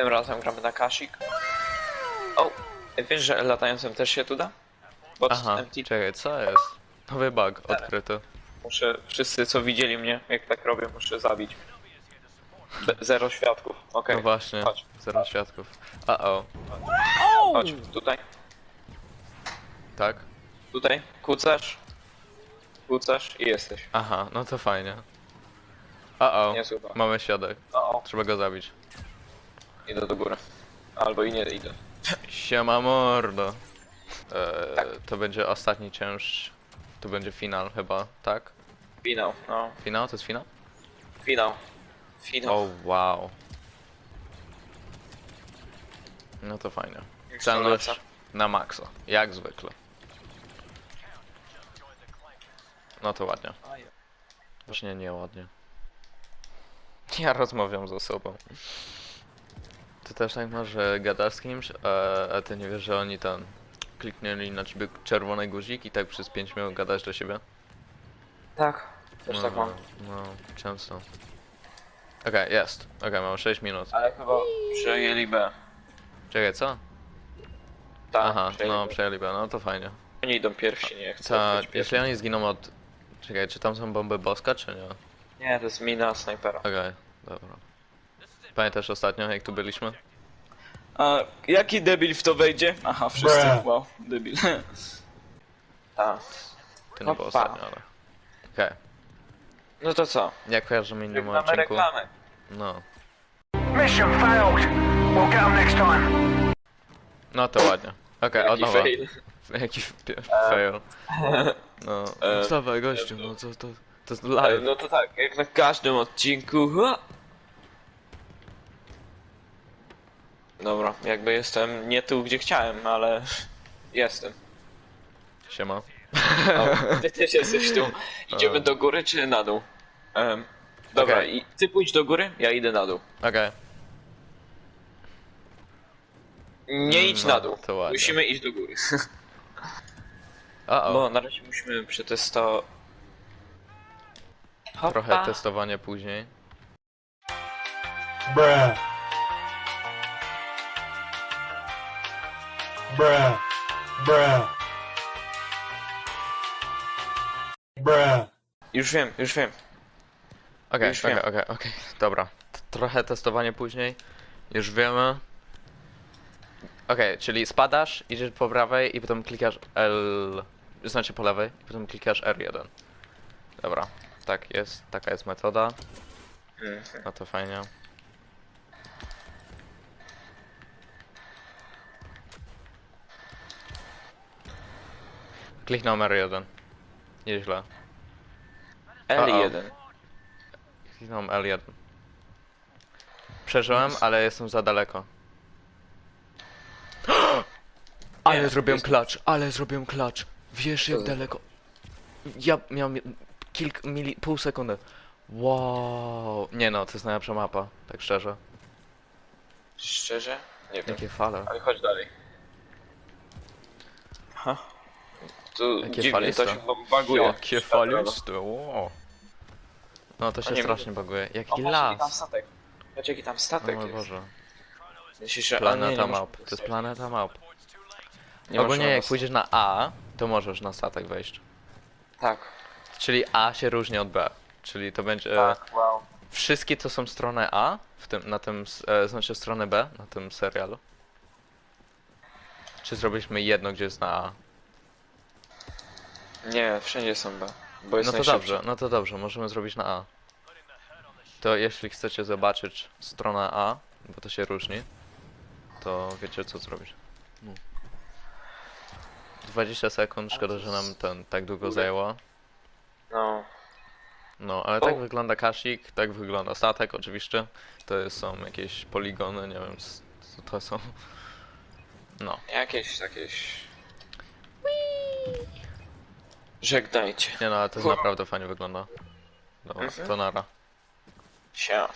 Tym razem gramy na Kasik. O! Wiesz, że latającym też się tu da? Bot Aha, empty. czekaj, co jest? Nowy bug odkryty. Muszę, wszyscy co widzieli mnie, jak tak robię, muszę zabić. Be zero świadków. Okej, No właśnie, chodź. zero świadków. A o, chodź, tutaj, tak? tutaj, kucasz, kucasz i jesteś. Aha, no to fajnie. A o, Nie mamy świadek. O, Trzeba go zabić. Idę do góry. Albo i nie idę. Siema mordo. Eee. To będzie ostatni cięż. To będzie finał chyba, tak? Finał, no, Finał? To jest finał? finał. Finał. O wow. No to fajnie. Jak Celność na maksa, jak zwykle. No to ładnie. Właśnie nieładnie. Ja rozmawiam ze sobą. Ty też tak masz, że gadasz z kimś, a, a ty nie wiesz, że oni tam kliknęli na ciebie czerwony guzik i tak przez 5 minut gadasz do siebie? Tak, też no, tak mam. No, często. Okej, jest. Okej, mamy 6 minut. Ale chyba przejęli B. Czekaj, co? Tak, Aha, przejęli no B. przejęli B, no to fajnie. Oni idą pierwsi, nie chcę. Ta, być jeśli oni zginą od... Czekaj, czy tam są bomby boska, czy nie? Nie, to jest mina snajpera. Okej, dobra. Pamiętasz ostatnio, jak tu byliśmy? A jaki debil w to wejdzie? Aha, wszyscy. Bruh. Wow, debil. Tak. Ty nie było Opa. ostatnio, ale... Okej. No to co? Jak kojarzymy innym Żegnamy odcinku? reklamę. No. Mission failed. We'll get 'em next time. No to ładnie. Okej, od Jaki nowa. fail. Jaki f- fail. No. E, Wstawaj gościu, no to, to, to jest E, live. No to tak, jak na każdym odcinku. ha! Dobra, jakby jestem nie tu, gdzie chciałem, ale jestem. Siema. O, ty też jesteś tu. Idziemy E. do góry czy na dół? Em, dobra, Okej. i ty pójdź do góry, ja idę na dół. Okej. Nie idź No, na dół. to ładnie. Musimy iść do góry. A o. Bo na razie musimy przetestować. Trochę testowanie później. Bruh. Bruh. Bruh. Bruh. Już wiem, już wiem. Okej, Już okej, wiem. okej, okej, dobra. T- Trochę testowanie później. Już wiemy. Okej, czyli spadasz, idziesz po prawej i potem klikasz L... Znaczy po lewej i potem klikasz R1. Dobra, tak jest, taka jest metoda. Mhm. No to fajnie. Kliknąłem R1. Nieźle. L1. Kliknąłem L1. Przeżyłem, ale jestem za daleko. Ale zrobiłem klacz, ale zrobiłem klacz. Wiesz jak daleko. Ja miałem kilk mili, pół sekundy. Wow. Nie no, to jest najlepsza mapa, tak szczerze. Szczerze? Nie wiem. Jakie fale. Ale chodź dalej. Ha. Tu Jakie dziwnie, to się baguje. Jakie faliste. No to się nie strasznie baguje. O, Jaki patrz jaki tam las. statek. Patrz jaki tam statek mój jest. Boże. Myślisz, że... a, nie, Planeta nie To jest planeta map. Nie Ogólnie jak dostać. pójdziesz na A, to możesz na statek wejść. Tak. Czyli A się różni od B. Czyli to będzie... Tak, wow. Wszystkie to są stronę A, w tym, na tym, s- e, znaczy stronę B, na tym serialu. Czy zrobiliśmy jedno, gdzie jest na A? Nie, wszędzie są B. Bo jest No to dobrze, no to dobrze, możemy zrobić na A. To jeśli chcecie zobaczyć stronę A, bo to się różni, to wiecie co zrobić. No. 20 sekund, szkoda, że nam ten tak długo zajęło. No. No, ale tak O. wygląda kasik, tak wygląda statek oczywiście. To są jakieś poligony, nie wiem co to są. No, Jakieś, jakieś... Żegnajcie. nie no, ale to naprawdę fajnie wygląda. Dobra, Mhm. to nara. Sia.